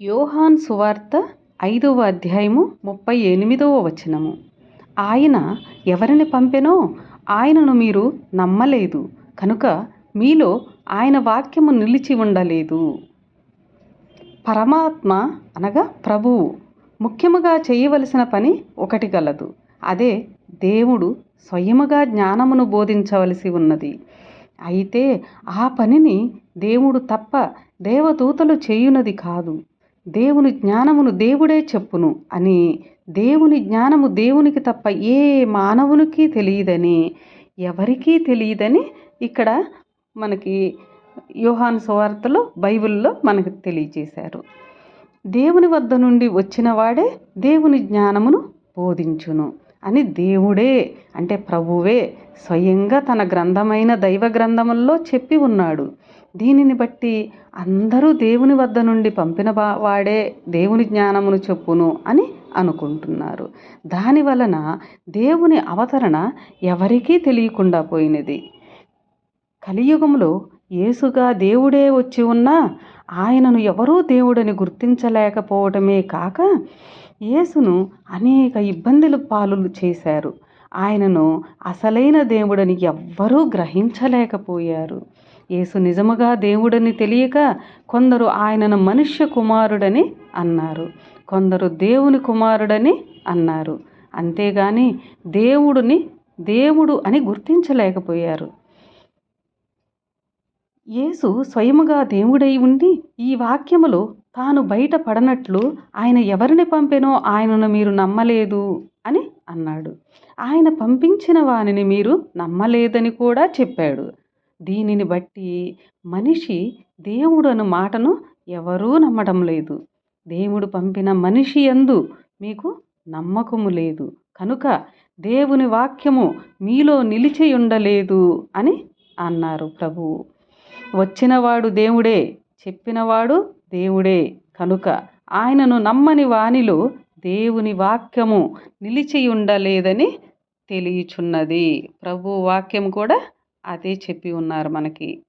యోహాన్ సువార్త ఐదవ అధ్యాయము ముప్పై ఎనిమిదవ వచనము. ఆయన ఎవరిని పంపెనో ఆయనను మీరు నమ్మలేదు. కనుక మీలో ఆయన వాక్యము నిలిచి ఉండలేదు. పరమాత్మ అనగా ప్రభువు. ముఖ్యముగా చేయవలసిన పని ఒకటి గలదు. అదే దేవుడు స్వయముగా జ్ఞానమును బోధించవలసి ఉన్నది. అయితే ఆ పనిని దేవుడు తప్ప దేవదూతలు చేయునది కాదు. దేవుని జ్ఞానమును దేవుడే చెప్పును అని దేవుని జ్ఞానము దేవునికి తప్ప ఏ మానవునికి తెలియదని ఎవరికీ తెలియదని ఇక్కడ మనకి యోహాను సువార్తలో బైబిల్లో మనకు తెలియజేశారు. దేవుని వద్ద నుండి వచ్చినవాడే దేవుని జ్ఞానమును బోధించును. అని దేవుడే అంటే ప్రభువే స్వయంగా తన గ్రంథమైన దైవ గ్రంథముల్లో చెప్పి ఉన్నాడు. దీనిని బట్టి అందరూ దేవుని వద్ద నుండి పంపిన వాడే దేవుని జ్ఞానమును చెప్పును అని అనుకుంటున్నారు. దాని వలన దేవుని అవతరణ ఎవరికీ తెలియకుండా పోయినది. కలియుగంలో యేసుగా దేవుడే వచ్చి ఉన్నా ఆయనను ఎవరూ దేవుడని గుర్తించలేకపోవటమే కాక యేసును అనేక ఇబ్బందులు పాలు చేశారు. ఆయనను అసలైన దేవుడని ఎవ్వరూ గ్రహించలేకపోయారు. యేసు నిజముగా దేవుడని తెలియక కొందరు ఆయనను మనుష్య కుమారుడని అన్నారు. కొందరు దేవుని కుమారుడని అన్నారు. అంతేగాని దేవుడిని దేవుడు అని గుర్తించలేకపోయారు. యేసు స్వయముగా దేవుడై ఉండి ఈ వాక్యములో తాను బయటపడనట్లు ఆయన ఎవరిని పంపెనో ఆయనను మీరు నమ్మలేదు అని అన్నాడు. ఆయన పంపించిన వానిని మీరు నమ్మలేదని కూడా చెప్పాడు. దీనిని బట్టి మనిషి దేవుడు అను మాటను ఎవరూ నమ్మడం లేదు. దేవుడు పంపిన మనిషి ఎందు మీకు నమ్మకము లేదు. కనుక దేవుని వాక్యము మీలో నిలిచి ఉండలేదు అని అన్నారు ప్రభువు వచ్చినవాడు దేవుడే చెప్పినవాడు దేవుడే. కనుక ఆయనను నమ్మని వానిలో దేవుని వాక్యము నిలిచి ఉండలేదని తెలియచున్నది. ప్రభు వాక్యం కూడా అదే చెప్పి ఉన్నారు మనకి.